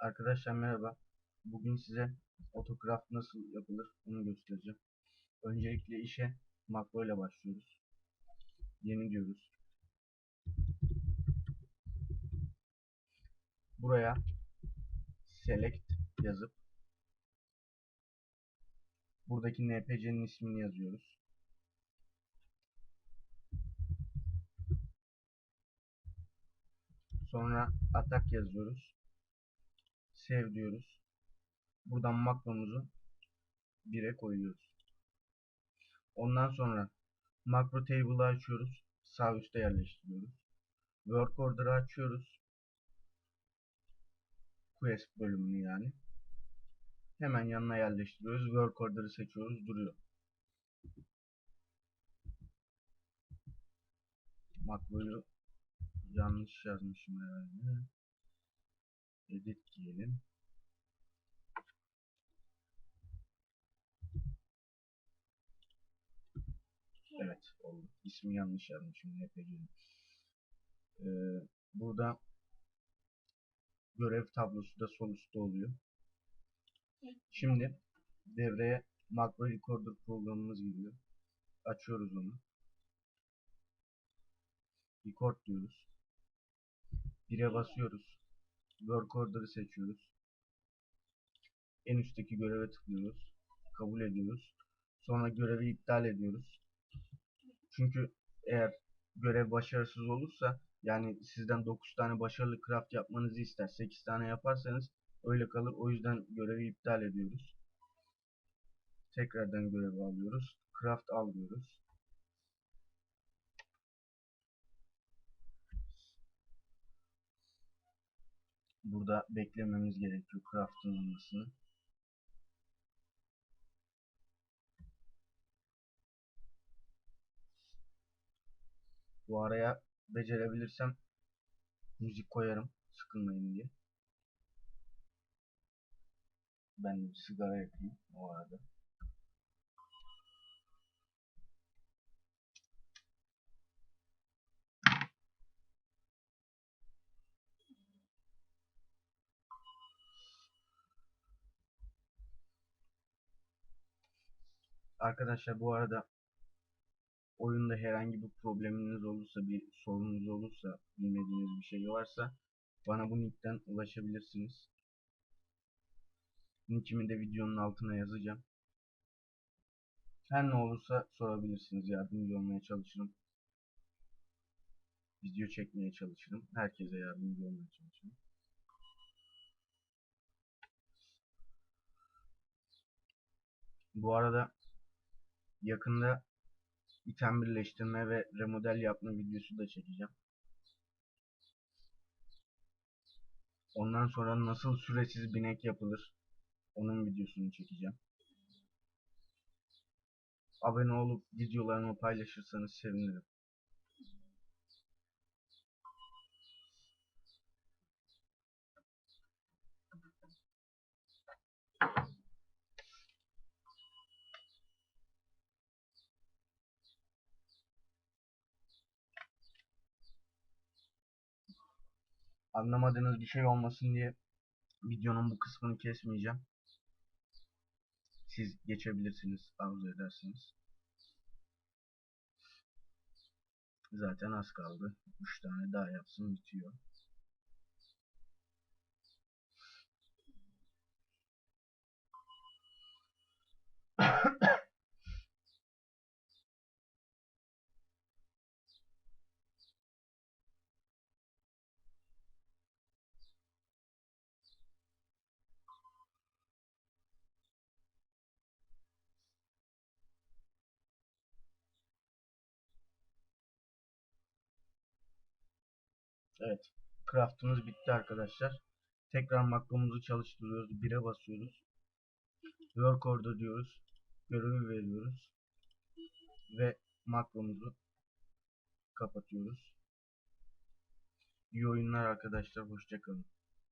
Arkadaşlar merhaba. Bugün size otokraft nasıl yapılır onu göstereceğim. Öncelikle işe makro ile başlıyoruz. Yeni diyoruz. Buraya select yazıp buradaki npc'nin ismini yazıyoruz. Sonra atak yazıyoruz. Save diyoruz. Buradan makromuzu 1'e koyuyoruz. Ondan sonra makro table'ı açıyoruz. Sağ üstte yerleştiriyoruz. Work order'ı açıyoruz. Quest bölümünü yani. Hemen yanına yerleştiriyoruz. Work order'ı seçiyoruz. Duruyor. Makroyu yanlış yazmışım herhalde. Edit diyelim. Evet oldu. İsmi yanlış yazmışım. NPC'nin. Ee, burada görev tablosu da sol üstte oluyor. Şimdi devreye Macro Recorder programımız giriyor. Açıyoruz onu. Record diyoruz. 1'e basıyoruz. Work Order'ı seçiyoruz. En üstteki göreve tıklıyoruz. Kabul ediyoruz. Sonra görevi iptal ediyoruz. Çünkü eğer görev başarısız olursa yani sizden 9 tane başarılı craft yapmanızı ister. 8 tane yaparsanız öyle kalır. O yüzden görevi iptal ediyoruz. Tekrardan görevi alıyoruz. Craft al diyoruz. Burada beklememiz gerekiyor craft'ın olmasını. Bu araya becerebilirsem müzik koyarım sıkılmayın diye. Ben de bir sigara yakayım o arada. Arkadaşlar bu arada oyunda herhangi bir probleminiz olursa, bir sorununuz olursa, bilmediğiniz bir şey varsa bana bu nickten ulaşabilirsiniz. Nickimi de videonun altına yazacağım. Her ne olursa sorabilirsiniz. Yardımcı olmaya çalışırım. Video çekmeye çalışırım. Herkese yardımcı olmaya çalışırım. Bu arada yakında item birleştirme ve remodel yapma videosu da çekeceğim. Ondan sonra nasıl süresiz binek yapılır onun videosunu çekeceğim. Abone olup videolarımı paylaşırsanız sevinirim. Anlamadığınız bir şey olmasın diye videonun bu kısmını kesmeyeceğim. Siz geçebilirsiniz arzu edersiniz. Zaten az kaldı. 3 tane daha yapsın bitiyor. Evet. Craft'ımız bitti arkadaşlar. Tekrar makromuzu çalıştırıyoruz. 1'e basıyoruz. Work order diyoruz. Görevi veriyoruz. Ve makromuzu kapatıyoruz. İyi oyunlar arkadaşlar. Hoşçakalın.